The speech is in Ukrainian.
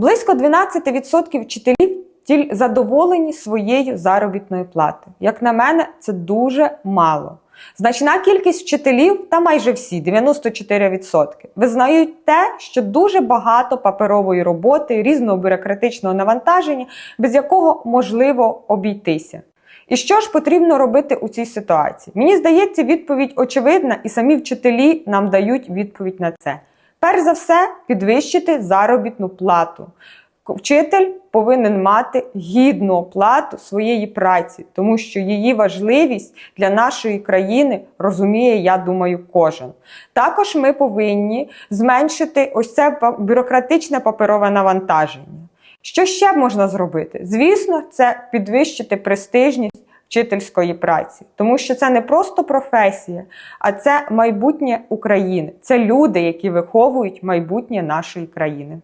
Близько 12% вчителів задоволені своєю заробітною платою. Як на мене, це дуже мало. Значна кількість вчителів, та майже всі, 94%, визнають те, що дуже багато паперової роботи, різного бюрократичного навантаження, без якого можливо обійтися. І що ж потрібно робити у цій ситуації? Мені здається, відповідь очевидна, і самі вчителі нам дають відповідь на це. Перш за все, підвищити заробітну плату. Вчитель повинен мати гідну оплату своєї праці, тому що її важливість для нашої країни розуміє, я думаю, кожен. Також ми повинні зменшити ось це бюрократичне паперове навантаження. Що ще можна зробити? Звісно, це підвищити престижність вчительської праці, тому що це не просто професія, а це майбутнє України. Це люди, які виховують майбутнє нашої країни.